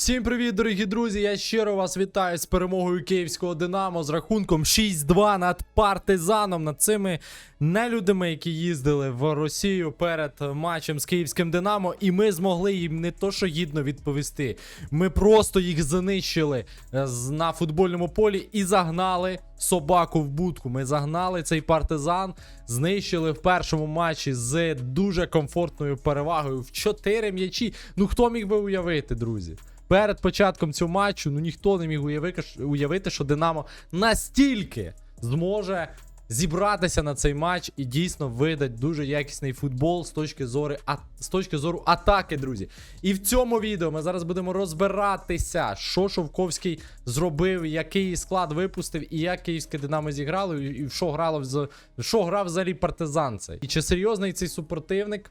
Всім привіт, дорогі друзі! Я щиро вас вітаю з перемогою київського Динамо з рахунком 6-2 над партизаном, над цими нелюдами, які їздили в Росію перед матчем з київським Динамо. І ми змогли їм не то, що гідно відповісти. Ми просто їх занищили е, на футбольному полі і загнали собаку в будку. Ми загнали цей партизан, знищили в першому матчі з дуже комфортною перевагою в 4 м'ячі. Ну хто міг би уявити, друзі? Перед початком цього матчу ну ніхто не міг уявити, уявити, що Динамо настільки зможе зібратися на цей матч і дійсно видать дуже якісний футбол з точки зору, а, з точки зору атаки, друзі. І в цьому відео ми зараз будемо розбиратися, що Шовковський зробив, який склад випустив, і як київське Динамо зіграло, і в що грало в що грав взагалі партизан. І чи серйозний цей супротивник?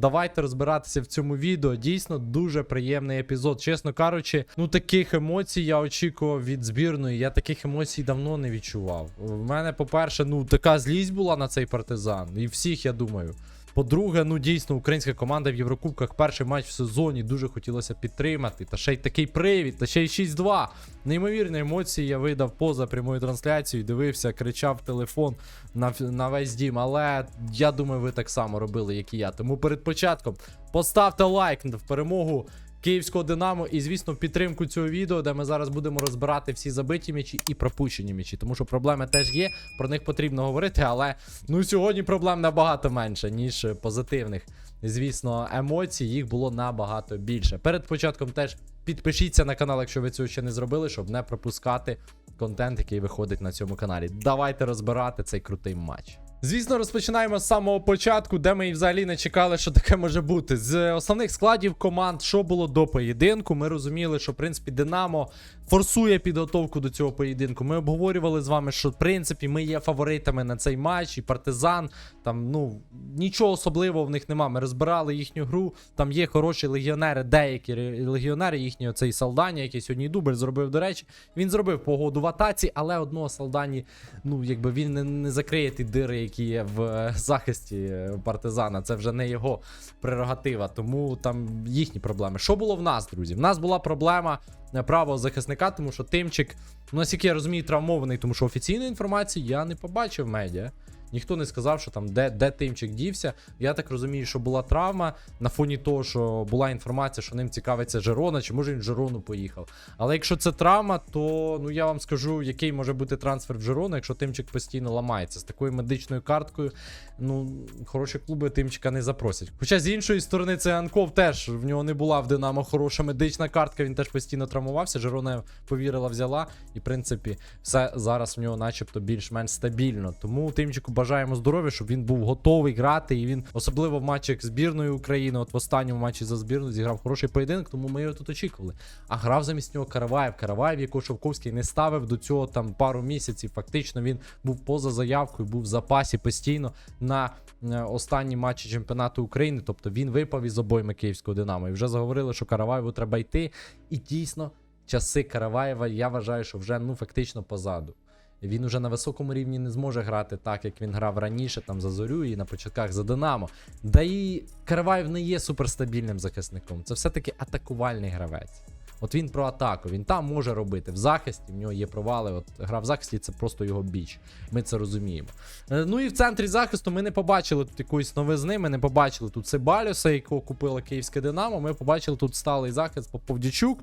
Давайте розбиратися в цьому відео. Дійсно дуже приємний епізод. Чесно кажучи, ну таких емоцій я очікував від збірної. Я таких емоцій давно не відчував. В мене, по-перше, ну така злість була на цей партизан. І всіх, я думаю. По-друге, ну дійсно, українська команда в Єврокубках перший матч в сезоні дуже хотілося підтримати. Та ще й такий привід, та ще й 6-2. Неймовірні емоції я видав поза прямою трансляцією, дивився, кричав телефон на, на весь дім. Але я думаю, ви так само робили, як і я. Тому перед початком поставте лайк в перемогу київського Динамо і, звісно, підтримку цього відео, де ми зараз будемо розбирати всі забиті м'ячі і пропущені м'ячі. Тому що проблеми теж є, про них потрібно говорити, але ну сьогодні проблем набагато менше, ніж позитивних. Звісно, емоцій їх було набагато більше. Перед початком теж підпишіться на канал, якщо ви цього ще не зробили, щоб не пропускати контент, який виходить на цьому каналі. Давайте розбирати цей крутий матч. Звісно, розпочинаємо з самого початку, де ми і взагалі не чекали, що таке може бути. З основних складів команд, що було до поєдинку, ми розуміли, що в принципі Динамо форсує підготовку до цього поєдинку. Ми обговорювали з вами, що в принципі ми є фаворитами на цей матч, і партизан. Там ну нічого особливого в них нема. Ми розбирали їхню гру. Там є хороші легіонери, деякі легіонери їхні, оцей Салдані, який сьогодні дубль зробив. До речі, він зробив погоду в атаці, але одного Салдані, ну якби він не, не закриє ті дири, які є в захисті партизана. Це вже не його прерогатива, тому там їхні проблеми. Що було в нас, друзі? В нас була проблема е, правого захисника, тому що Тимчик, ну наскільки я розумію, травмований, тому що офіційної інформації я не побачив медіа. Ніхто не сказав, що там де, де Тимчик дівся. Я так розумію, що була травма на фоні того, що була інформація, що ним цікавиться Жерона, чи може він в Жерону поїхав. Але якщо це травма, то ну я вам скажу, який може бути трансфер в Жерону, якщо Тимчик постійно ламається з такою медичною карткою. Ну, хороші клуби Тимчика не запросять. Хоча з іншої сторони, це Анков теж в нього не була в Динамо хороша медична картка, він теж постійно травмувався. Жерона повірила, взяла, і в принципі все зараз в нього, начебто, більш-менш стабільно. Тому Тимчику бажаємо здоров'я, щоб він був готовий грати. І він, особливо в матчах збірної України, от в останньому матчі за збірну зіграв хороший поєдинок, тому ми його тут очікували. А грав замість нього Караваєв. Караваєв, якого Шовковський не ставив до цього там пару місяців. Фактично він був поза заявкою, був в запасі постійно на е, останні матчі чемпіонату України. Тобто він випав із обойми київського Динамо. І вже заговорили, що Караваєву треба йти. І дійсно, часи Караваєва, я вважаю, що вже ну фактично позаду. Він уже на високому рівні не зможе грати так, як він грав раніше, там за зорю і на початках за Динамо. Да і Караваєв не є суперстабільним захисником. Це все-таки атакувальний гравець. От він про атаку, він там може робити в захисті, в нього є провали. От гра в захисті це просто його біч. Ми це розуміємо. Е, Ну і в центрі захисту ми не побачили тут якоїсь новизни. Ми не побачили тут Себалюса, якого купила київське Динамо. Ми побачили тут сталий захист Поповдячук.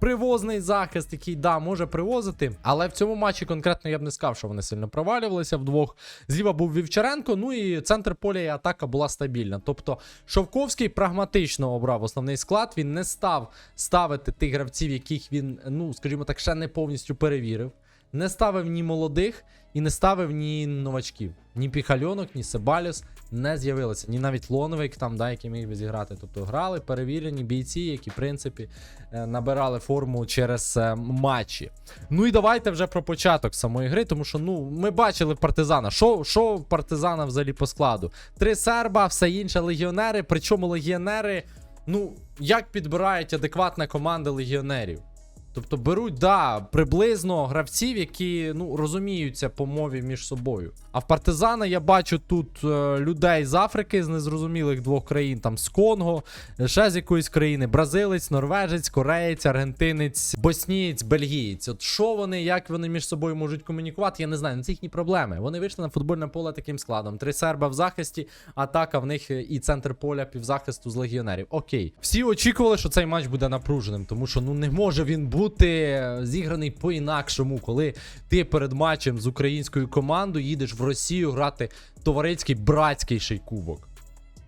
Привозний захист, який да, може привозити, але в цьому матчі конкретно я б не сказав, що вони сильно провалювалися вдвох. Зліва був Вівчаренко, ну і центр поля і атака була стабільна. Тобто Шовковський прагматично обрав основний склад. Він не став ставити тих гравців, яких він, ну скажімо так, ще не повністю перевірив. Не ставив ні молодих і не ставив ні новачків. Ні Піхальонок, ні Себаліс не з'явилися, ні навіть Лоновик, там, да, який міг би зіграти. Тобто грали перевірені бійці, які, в принципі, е, набирали форму через е, матчі. Ну і давайте вже про початок самої гри, тому що ну, ми бачили партизана. Що, що партизана взагалі по складу? Три серба, все інше легіонери. Причому легіонери, ну, як підбирають адекватна команда легіонерів? Тобто беруть, да, приблизно гравців, які ну, розуміються по мові між собою. А в партизана я бачу тут е, людей з Африки, з незрозумілих двох країн, там з Конго, ще з якоїсь країни: бразилець, норвежець, кореєць, аргентинець, боснієць, бельгієць. От що вони, як вони між собою можуть комунікувати, я не знаю. Ну, Це їхні проблеми. Вони вийшли на футбольне поле таким складом: три серба в захисті, атака в них е, і центр поля півзахисту з легіонерів. Окей, всі очікували, що цей матч буде напруженим, тому що ну не може він бути е, зіграний по-інакшому, коли ти перед матчем з українською командою їдеш в Росію грати товариський братський кубок.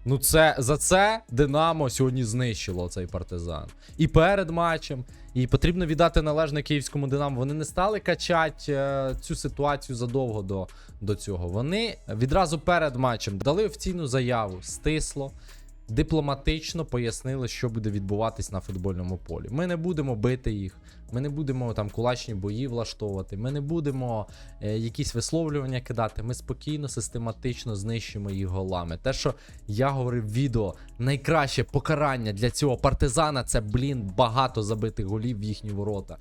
Ну, це за це Динамо сьогодні знищило цей партизан. І перед матчем. І потрібно віддати належне київському Динамо. Вони не стали качати е, цю ситуацію задовго до, до цього. Вони відразу перед матчем дали офіційну заяву, стисло, дипломатично пояснили, що буде відбуватись на футбольному полі. Ми не будемо бити їх, ми не будемо там кулачні бої влаштовувати, ми не будемо е, якісь висловлювання кидати. Ми спокійно, систематично знищимо їх голами. Те, що я говорив в відео, найкраще покарання для цього партизана це, блін, багато забитих голів в їхні ворота.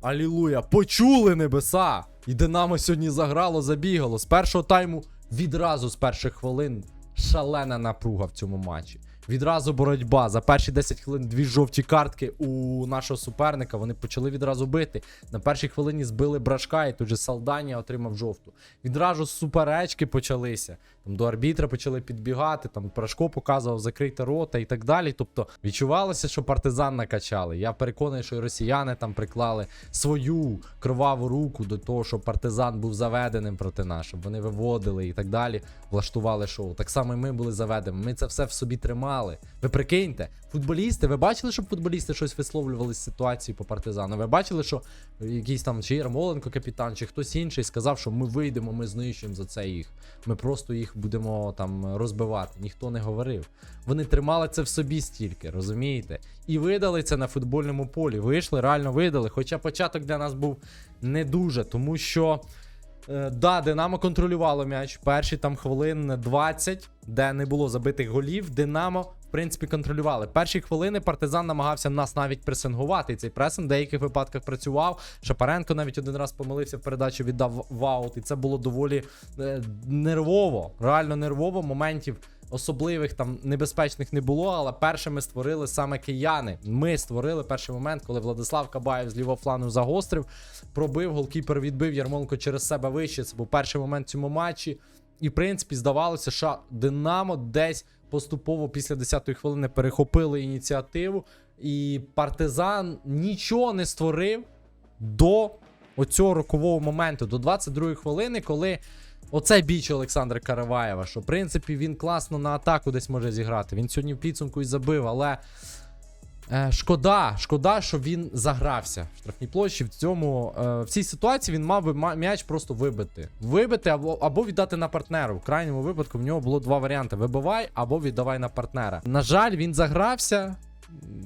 Алілуя, почули небеса! І Динамо сьогодні заграло, забігало. З першого тайму відразу з перших хвилин шалена напруга в цьому матчі. Відразу боротьба. За перші 10 хвилин дві жовті картки у нашого суперника. Вони почали відразу бити. На першій хвилині збили брашка, і тут же Салданія отримав жовту. Відразу суперечки почалися. Там до арбітра почали підбігати, там Брашко показував закрити рота і так далі. Тобто відчувалося, що партизан накачали. Я переконаний, що і росіяни там приклали свою кроваву руку до того, щоб партизан був заведеним проти нас, щоб вони виводили і так далі, влаштували шоу. Так само і ми були заведені. Ми це все в собі тримали. Ви прикиньте, футболісти, ви бачили, щоб футболісти щось висловлювали з ситуації по партизану? Ви бачили, що якийсь там чи Ярмоленко капітан, чи хтось інший сказав, що ми вийдемо, ми знищимо за це їх. Ми просто їх будемо там розбивати. Ніхто не говорив. Вони тримали це в собі стільки, розумієте? І видали це на футбольному полі. Вийшли, реально видали. Хоча початок для нас був не дуже, тому що. Е, Да, Динамо контролювало м'яч. Перші там хвилин 20, де не було забитих голів. Динамо, в принципі, контролювали. Перші хвилини партизан намагався нас навіть пресингувати. Цей пресинг в деяких випадках працював. Шапаренко навіть один раз помилився в передачі, віддав ваут. І це було доволі е, нервово, реально нервово. Моментів особливих там небезпечних не було, але першими створили саме кияни. Ми створили перший момент, коли Владислав Кабаєв з лівого флану загострив, пробив, голкіпер відбив Ярмоленко через себе вище. Це був перший момент в цьому матчі. І, в принципі, здавалося, що Динамо десь поступово після 10-ї хвилини перехопили ініціативу, і партизан нічого не створив до оцього рокового моменту, до 22-ї хвилини, коли. Оцей біч Олександра Караваєва, що в принципі він класно на атаку десь може зіграти. Він сьогодні в підсумку і забив, але е, шкода, шкода, що він загрався в штрафній площі. В цьому е, в цій ситуації він мав би м'яч просто вибити. Вибити або, або віддати на партнера. В крайньому випадку в нього було два варіанти: вибивай або віддавай на партнера. На жаль, він загрався.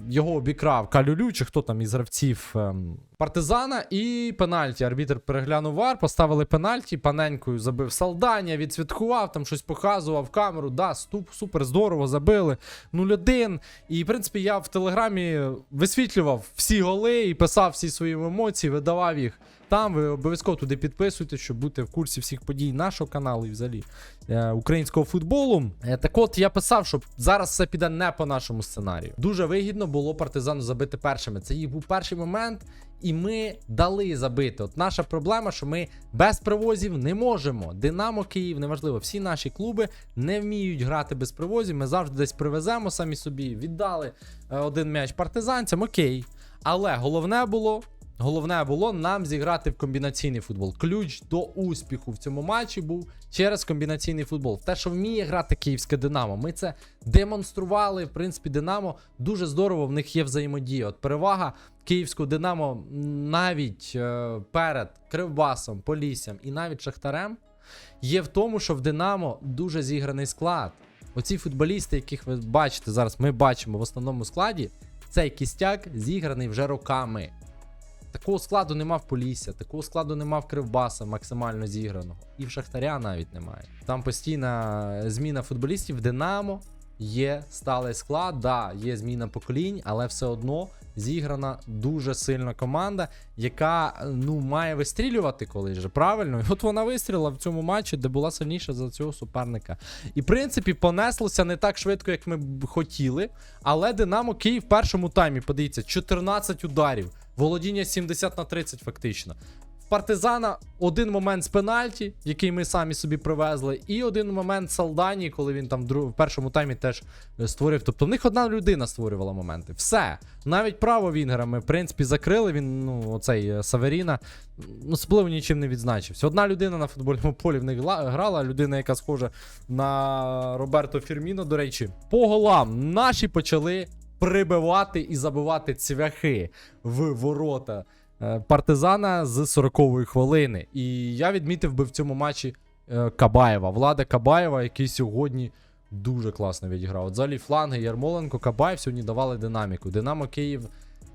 Його обікрав Калюлю, чи хто там із гравців ем, партизана, і пенальті. Арбітер переглянув вар, поставили пенальті, паненькою забив Салдання, відсвяткував, там щось показував камеру. Да, ступ, супер здорово, забили 0-1. І, в принципі, я в телеграмі висвітлював всі голи і писав всі свої емоції, видавав їх. Там ви обов'язково туди підписуйтесь, щоб бути в курсі всіх подій нашого каналу і взагалі е, українського футболу. Е, так от я писав, що зараз все піде не по нашому сценарію. Дуже вигідно було партизану забити першими. Це їх був перший момент, і ми дали забити. От наша проблема, що ми без привозів не можемо. Динамо Київ, неважливо, всі наші клуби не вміють грати без привозів. Ми завжди десь привеземо самі собі. Віддали е, один м'яч партизанцям, окей. Але головне було. Головне було нам зіграти в комбінаційний футбол. Ключ до успіху в цьому матчі був через комбінаційний футбол. Те, що вміє грати київське Динамо. Ми це демонстрували. В принципі, Динамо дуже здорово. В них є взаємодія. От перевага київського Динамо навіть е, перед Кривбасом, Поліссям і навіть Шахтарем є в тому, що в Динамо дуже зіграний склад. Оці футболісти, яких ви бачите зараз, ми бачимо в основному складі. Цей кістяк зіграний вже роками. Такого складу нема в Полісся, такого складу нема в Кривбаса максимально зіграного. І в Шахтаря навіть немає. Там постійна зміна футболістів Динамо. є сталий склад, да, є зміна поколінь, але все одно зіграна дуже сильна команда, яка ну має вистрілювати колись же. Правильно, і от вона вистрілила в цьому матчі, де була сильніша за цього суперника. І в принципі понеслося не так швидко, як ми б хотіли. Але Динамо Київ в першому таймі, подивіться, 14 ударів, володіння 70 на 30 фактично. В партизана один момент з пенальті, який ми самі собі привезли, і один момент Салдані, коли він там в, першому таймі теж е, створив. Тобто в них одна людина створювала моменти. Все. Навіть право Вінгера ми, в принципі, закрили. Він, ну, оцей е, Саверіна, особливо нічим не відзначився. Одна людина на футбольному полі в них грала, людина, яка схожа на Роберто Фірміно. До речі, по голам наші почали прибивати і забивати цвяхи в ворота е, партизана з 40-ї хвилини. І я відмітив би в цьому матчі е, Кабаєва, Влада Кабаєва, який сьогодні дуже класно відіграв. От взагалі фланги Ярмоленко, Кабаєв сьогодні давали динаміку. Динамо Київ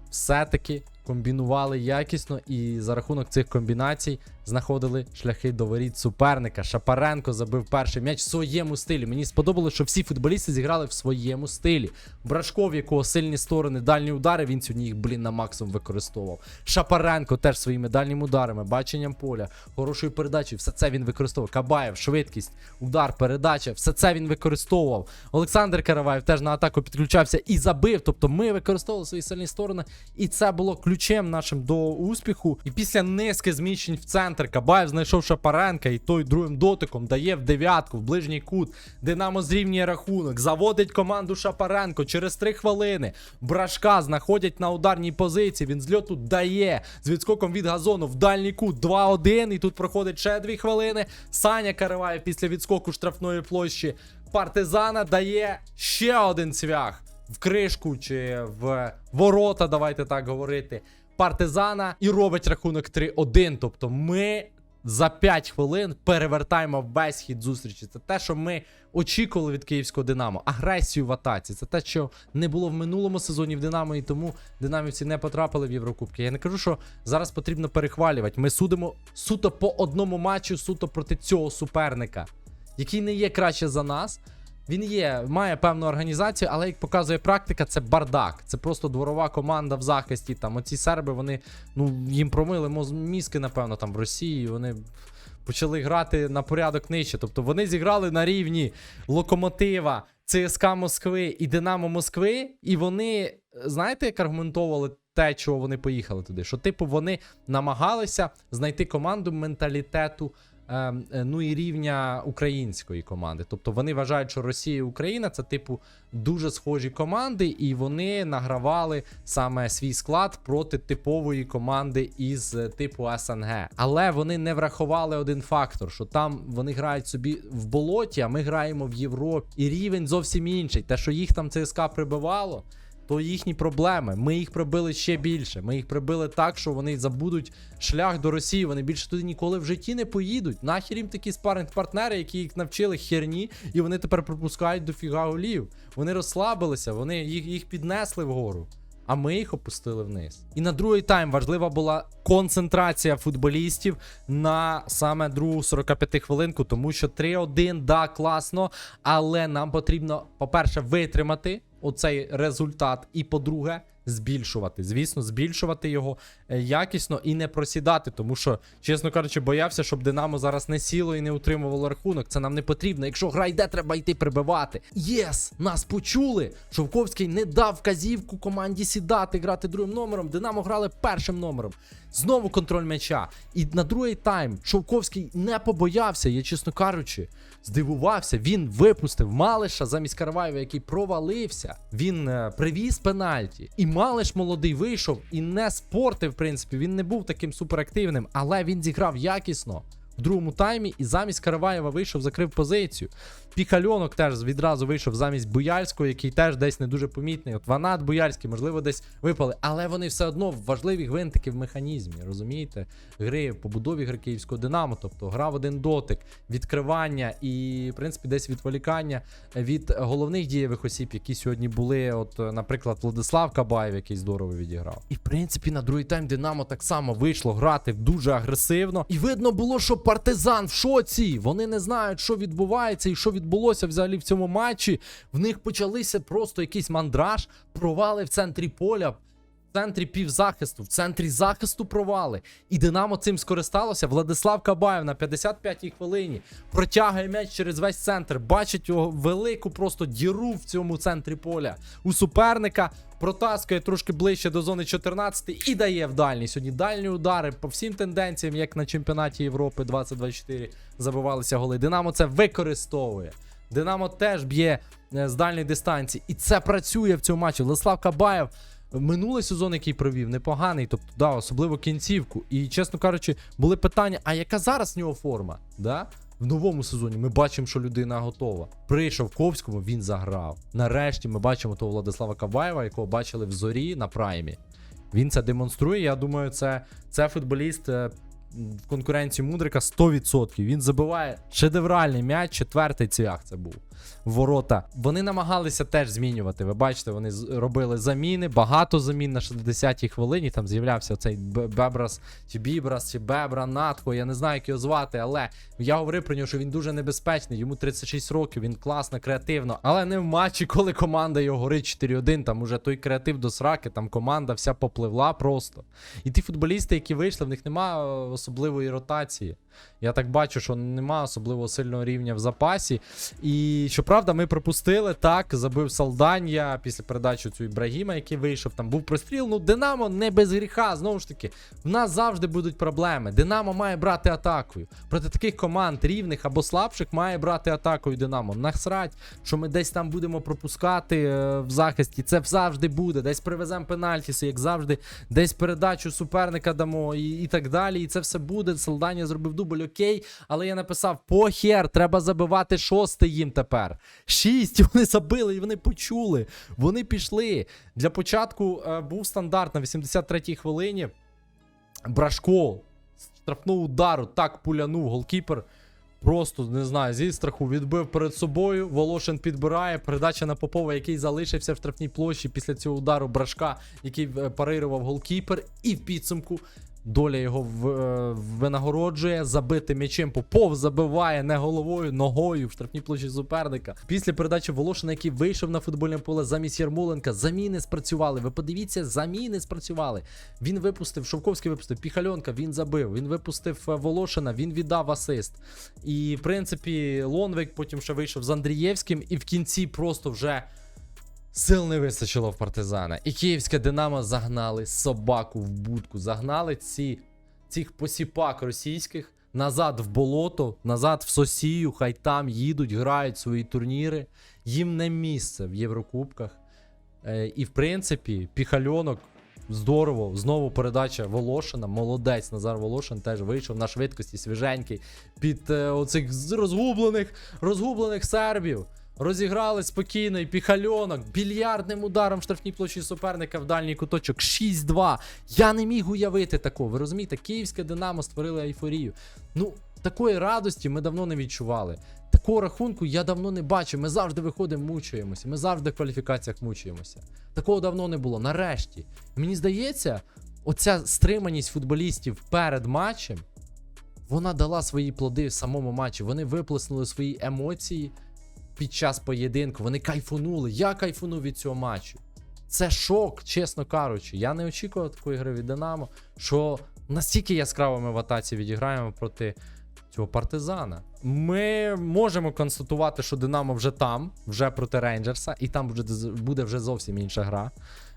все-таки комбінували якісно і за рахунок цих комбінацій знаходили шляхи до воріт суперника. Шапаренко забив перший м'яч в своєму стилі. Мені сподобалося, що всі футболісти зіграли в своєму стилі. Брашков, якого сильні сторони, дальні удари, він сьогодні їх, блін, на максимум використовував. Шапаренко теж своїми дальніми ударами, баченням поля, хорошою передачею, все це він використовував. Кабаєв, швидкість, удар, передача, все це він використовував. Олександр Караваєв теж на атаку підключався і забив. Тобто ми використовували свої сильні сторони, і це було ключем нашим до успіху. І після низки зміщень в центр Кабаєв знайшов Шапаренка, і той другим дотиком дає в дев'ятку, в ближній кут. Динамо зрівнює рахунок, заводить команду Шапаренко через три хвилини. Брашка знаходять на ударній позиції. Він з льоту дає з відскоком від газону в дальній кут 2-1. І тут проходить ще дві хвилини. Саня Караваєв після відскоку штрафної площі партизана дає ще один цвях в кришку чи в ворота, давайте так говорити. Партизана і робить рахунок 3-1. Тобто ми за 5 хвилин перевертаємо весь хід зустрічі. Це те, що ми очікували від київського Динамо. Агресію в атаці. Це те, що не було в минулому сезоні в Динамо, і тому динамівці не потрапили в Єврокубки. Я не кажу, що зараз потрібно перехвалювати. Ми судимо суто по одному матчу, суто проти цього суперника, який не є краще за нас. Він є, має певну організацію, але як показує практика, це бардак. Це просто дворова команда в захисті. Там оці серби, вони ну їм промили мізки, напевно, там в Росії. Вони почали грати на порядок нижче. Тобто вони зіграли на рівні локомотива, ЦСКА Москви і Динамо Москви. І вони, знаєте, як аргументовували те, чого вони поїхали туди? Що, типу, вони намагалися знайти команду менталітету ну і рівня української команди. Тобто вони вважають, що Росія і Україна це типу дуже схожі команди, і вони награвали саме свій склад проти типової команди із е, типу СНГ. Але вони не врахували один фактор: що там вони грають собі в болоті, а ми граємо в Європі. І рівень зовсім інший. Те, що їх там ЦСКА прибивало. То їхні проблеми. Ми їх прибили ще більше. Ми їх прибили так, що вони забудуть шлях до Росії. Вони більше туди ніколи в житті не поїдуть. Нахер їм такі спаринг-партнери, які їх навчили херні, і вони тепер пропускають до фіга голів. Вони розслабилися, вони їх, їх піднесли вгору. А ми їх опустили вниз. І на другий тайм важлива була концентрація футболістів на саме другу 45 хвилинку, тому що 3-1, да, класно, але нам потрібно, по-перше, витримати оцей результат, і по-друге, збільшувати. Звісно, збільшувати його е, якісно і не просідати, тому що, чесно кажучи, боявся, щоб Динамо зараз не сіло і не утримувало рахунок. Це нам не потрібно. Якщо гра йде, треба йти прибивати. Єс! Нас почули. Шовковський не дав вказівку команді сідати, грати другим номером. Динамо грали першим номером. Знову контроль м'яча. І на другий тайм Шовковський не побоявся, я чесно кажучи, здивувався. Він випустив Малиша замість Карваєва, який провалився. Він е, привіз пенальті. І Малиш молодий вийшов і не спортив, в принципі. Він не був таким суперактивним, але він зіграв якісно. В другому таймі і замість Караваєва вийшов, закрив позицію. Піхальонок теж відразу вийшов замість Буяльського, який теж десь не дуже помітний. От Ванат Буяльський, можливо, десь випали, але вони все одно важливі гвинтики в механізмі, розумієте? Гри, в побудові гри київського Динамо, тобто гра в один дотик, відкривання і, в принципі, десь відволікання від головних дієвих осіб, які сьогодні були. От, наприклад, Владислав Кабаєв, який здорово відіграв. І в принципі на другий тайм Динамо так само вийшло грати дуже агресивно. І видно було, що партизан в шоці. Вони не знають, що відбувається і що відбулося взагалі в цьому матчі. В них почалися просто якийсь мандраж, провали в центрі поля. В центрі півзахисту, в центрі захисту провали. І Динамо цим скористалося. Владислав Кабаєв на 55-й хвилині протягує м'яч через весь центр. Бачить його велику просто діру в цьому центрі поля у суперника. Протаскує трошки ближче до зони 14 і дає в дальній. Сьогодні дальні удари по всім тенденціям, як на чемпіонаті Європи 2024 забивалися голи. Динамо це використовує. Динамо теж б'є е, з дальньої дистанції. І це працює в цьому матчі. Владислав Кабаєв минулий сезон, який провів, непоганий, тобто, да, особливо кінцівку. І, чесно кажучи, були питання: а яка зараз в нього форма? Да? В новому сезоні ми бачимо, що людина готова. Прийшов Ковському, він заграв. Нарешті ми бачимо того Владислава Кабаєва, якого бачили в зорі на праймі. Він це демонструє. Я думаю, це, це футболіст е, в конкуренції Мудрика 100%. Він забиває шедевральний м'яч, четвертий цвях це був. Ворота. Вони намагалися теж змінювати. Ви бачите, вони робили заміни, багато замін на 60-й хвилині. Там з'являвся цей Бебрас, чи Бібрас, чи Бебра, Натхо. Я не знаю, як його звати, але я говорив про нього, що він дуже небезпечний. Йому 36 років, він класно, креативно. Але не в матчі, коли команда його горить 4-1. Там уже той креатив до сраки, там команда вся попливла просто. І ті футболісти, які вийшли, в них немає особливої ротації. Я так бачу, що нема особливо сильного рівня в запасі. І щоправда, ми пропустили так. Забив Салданія після передачі цю Ібрагіма, який вийшов. Там був простріл. Ну, Динамо не без гріха. Знову ж таки, в нас завжди будуть проблеми. Динамо має брати атакою. Проти таких команд рівних або слабших має брати атакою Динамо. Насрать, що ми десь там будемо пропускати е, в захисті. Це завжди буде. Десь привеземо пенальтіси, як завжди, десь передачу суперника дамо і, і так далі. І це все буде. Солданія зробив дубль, окей. Але я написав: похер, треба забивати шостий їм тепер. Шість вони забили і вони почули. Вони пішли. Для початку е, був стандарт на 83-й хвилині. Брашко з штрафного удару так пулянув голкіпер. Просто не знаю, зі страху відбив перед собою. Волошин підбирає. Передача на Попова, який залишився в штрафній площі після цього удару брашка, який е, парирував голкіпер. І в підсумку доля його е, винагороджує. Забити м'ячем Попов забиває не головою, ногою в штрафній площі суперника. Після передачі Волошина, який вийшов на футбольне поле замість Ярмоленка, заміни спрацювали. Ви подивіться, заміни спрацювали. Він випустив, Шовковський випустив, Піхальонка, він забив. Він випустив е, Волошина, він віддав асист. І, в принципі, Лонвик потім ще вийшов з Андрієвським, і в кінці просто вже. Сил не вистачило в партизана. І київське Динамо загнали собаку в будку. Загнали ці, цих посіпак російських назад в болото, назад в Сосію. Хай там їдуть, грають свої турніри. Їм не місце в Єврокубках. Е, і в принципі, піхальонок. Здорово, знову передача Волошина. Молодець Назар Волошин теж вийшов на швидкості свіженький під е, оцих розгублених, розгублених сербів. Розіграли спокійно і піхальонок більярдним ударом в штрафній площі суперника в дальній куточок 6-2. Я не міг уявити такого. Ви розумієте, київське Динамо створили ейфорію. Ну, такої радості ми давно не відчували. Такого рахунку я давно не бачив. Ми завжди виходимо, мучуємося. Ми завжди в кваліфікаціях мучуємося. Такого давно не було. Нарешті. Мені здається, оця стриманість футболістів перед матчем. Вона дала свої плоди в самому матчі. Вони виплеснули свої емоції під час поєдинку. Вони кайфунули. Я кайфунув від цього матчу. Це шок, чесно кажучи. Я не очікував такої гри від Динамо, що настільки яскраво ми в атаці відіграємо проти цього партизана. Ми можемо констатувати, що Динамо вже там, вже проти Рейнджерса, і там буде вже зовсім інша гра.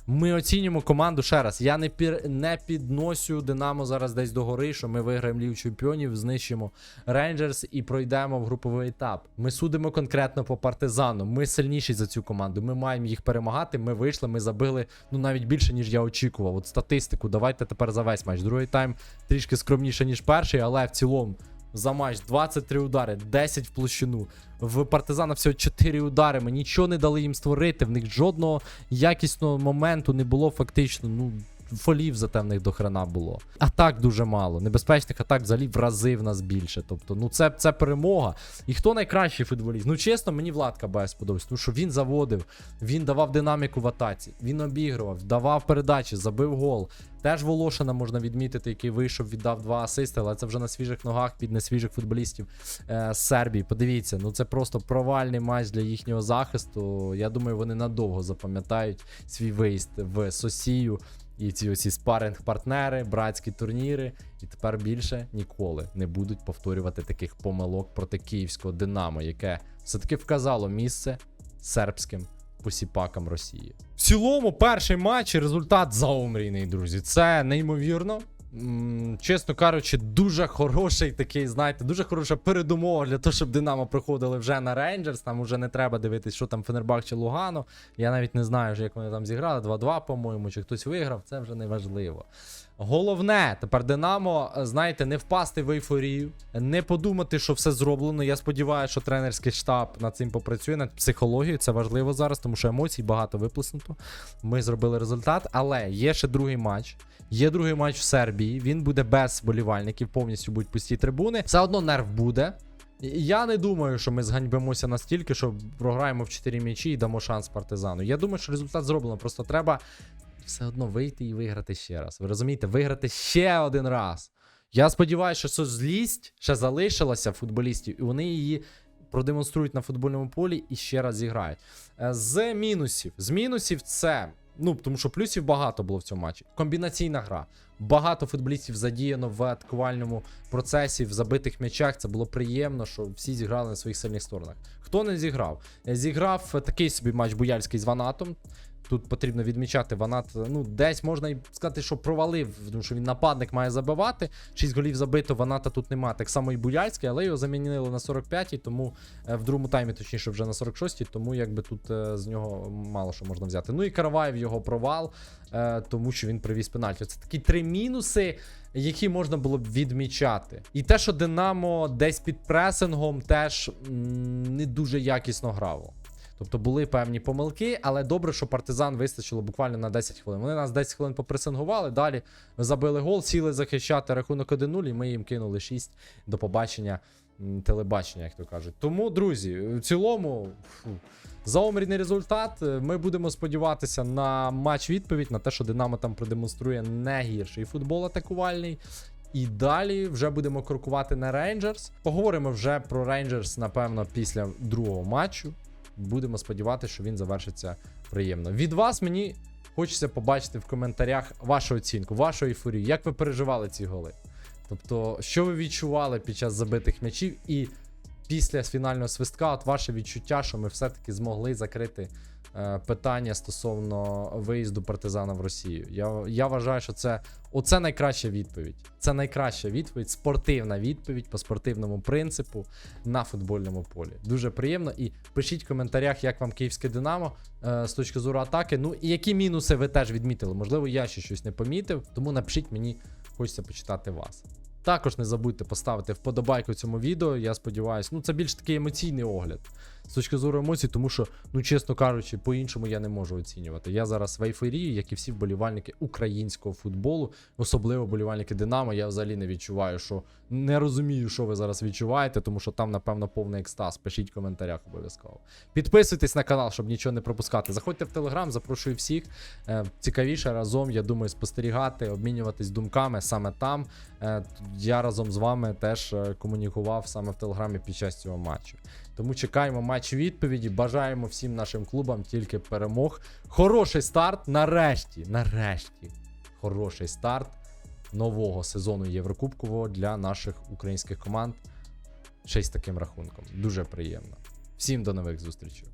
Ми оцінюємо команду ще раз. Я не пір... не підносю Динамо зараз десь до гори, що ми виграємо Лігу чемпіонів, знищимо Рейнджерс і пройдемо в груповий етап. Ми судимо конкретно по партизану. Ми сильніші за цю команду. Ми маємо їх перемагати. Ми вийшли, ми забили ну навіть більше, ніж я очікував. От статистику, давайте тепер за весь матч. Другий тайм трішки скромніше, ніж перший, але в цілому. За матч 23 удари, 10 в площину. В партизана всього 4 удари. Ми нічого не дали їм створити. В них жодного якісного моменту не було фактично. Ну, фолів за темних до хрена було. Атак дуже мало. Небезпечних атак взагалі в рази в нас більше. Тобто, ну це, це перемога. І хто найкращий футболіст? Ну чесно, мені Влад Кабай сподобався, тому що він заводив, він давав динаміку в атаці, він обігрував, давав передачі, забив гол. Теж Волошина можна відмітити, який вийшов, віддав два асисти, але це вже на свіжих ногах під несвіжих футболістів е, з Сербії. Подивіться, ну це просто провальний матч для їхнього захисту. Я думаю, вони надовго запам'ятають свій виїзд в Сосію. І ці оці спаринг-партнери, братські турніри, і тепер більше ніколи не будуть повторювати таких помилок проти київського Динамо, яке все-таки вказало місце сербським посіпакам Росії. В цілому, перший матч і результат заумрійний, друзі. Це неймовірно. Чесно кажучи, дуже хороший такий, знаєте, дуже хороша передумова для того, щоб Динамо приходили вже на Рейнджерс. Там вже не треба дивитись, що там Фенербах чи Лугано. Я навіть не знаю, як вони там зіграли. 2-2, по-моєму, чи хтось виграв, це вже не важливо. Головне, тепер Динамо, е, знаєте, не впасти в ейфорію, не подумати, що все зроблено. Я сподіваюся, що тренерський штаб над цим попрацює, над психологією. Це важливо зараз, тому що емоцій багато виплеснуто. Ми зробили результат, але є ще другий матч. Є другий матч в Сербії. Він буде без болівальників, повністю будуть пусті трибуни. Все одно нерв буде. Я не думаю, що ми зганьбимося настільки, що програємо в 4 м'ячі і дамо шанс партизану. Я думаю, що результат зроблено. Просто треба все одно вийти і виграти ще раз. Ви розумієте, виграти ще один раз. Я сподіваюся, що злість ще залишилася в футболістів, і вони її продемонструють на футбольному полі і ще раз зіграють. Е, З мінусів. З мінусів це. Ну, тому що плюсів багато було в цьому матчі. Комбінаційна гра. Багато футболістів задіяно в атакувальному процесі, в забитих м'ячах. Це було приємно, що всі зіграли на своїх сильних сторонах. Хто не зіграв? Е, Зіграв такий собі матч Буяльський з Ванатом. Тут потрібно відмічати Ванат. Ну, десь можна і сказати, що провалив, тому що він нападник має забивати. 6 голів забито, Ваната тут немає. Так само і Буяльський, але його замінили на 45-й, тому е, в другому таймі, точніше, вже на 46-й, тому якби тут е, з нього мало що можна взяти. Ну і Караваєв його провал, е, тому що він привіз пенальті. Це такі три мінуси, які можна було б відмічати. І те, що Динамо десь під пресингом теж м, не дуже якісно грало. Тобто були певні помилки, але добре, що партизан вистачило буквально на 10 хвилин. Вони нас 10 хвилин попресингували, далі забили гол, сіли захищати рахунок 1-0, і ми їм кинули 6 до побачення телебачення, як то кажуть. Тому, друзі, в цілому. Фу, Заомрійний результат. Ми будемо сподіватися на матч відповідь, на те, що Динамо там продемонструє не гірший футбол атакувальний. І далі вже будемо крокувати на Рейнджерс. Поговоримо вже про Рейнджерс, напевно, після другого матчу. Будемо сподіватися, що він завершиться приємно. Від вас мені хочеться побачити в коментарях вашу оцінку, вашу ейфорію. Як ви переживали ці голи? Тобто, що ви відчували під час забитих м'ячів, і після фінального свистка, от ваше відчуття, що ми все-таки змогли закрити е, питання стосовно виїзду партизана в Росію. Я, я вважаю, що це оце найкраща відповідь. Це найкраща відповідь, спортивна відповідь по спортивному принципу на футбольному полі. Дуже приємно. І пишіть в коментарях, як вам київське Динамо е, з точки зору атаки. Ну і які мінуси ви теж відмітили. Можливо, я ще щось не помітив, тому напишіть мені, хочеться почитати вас. Також не забудьте поставити вподобайку цьому відео. Я сподіваюся, ну це більш такий емоційний огляд. З точки зору емоцій, тому що, ну чесно кажучи, по-іншому я не можу оцінювати. Я зараз в ейфорії, як і всі вболівальники українського футболу, особливо вболівальники Динамо. Я взагалі не відчуваю, що не розумію, що ви зараз відчуваєте, тому що там, напевно, повний екстаз. Пишіть в коментарях обов'язково. Підписуйтесь на канал, щоб нічого не пропускати. Заходьте в телеграм, запрошую всіх. Е, Цікавіше разом, я думаю, спостерігати, обмінюватись думками саме там. Е, Я разом з вами теж е, комунікував саме в телеграмі під час цього матчу. Тому чекаємо матч відповіді. Бажаємо всім нашим клубам тільки перемог. Хороший старт. Нарешті, нарешті, хороший старт нового сезону Єврокубкового для наших українських команд. Ще й з таким рахунком. Дуже приємно. Всім до нових зустрічей.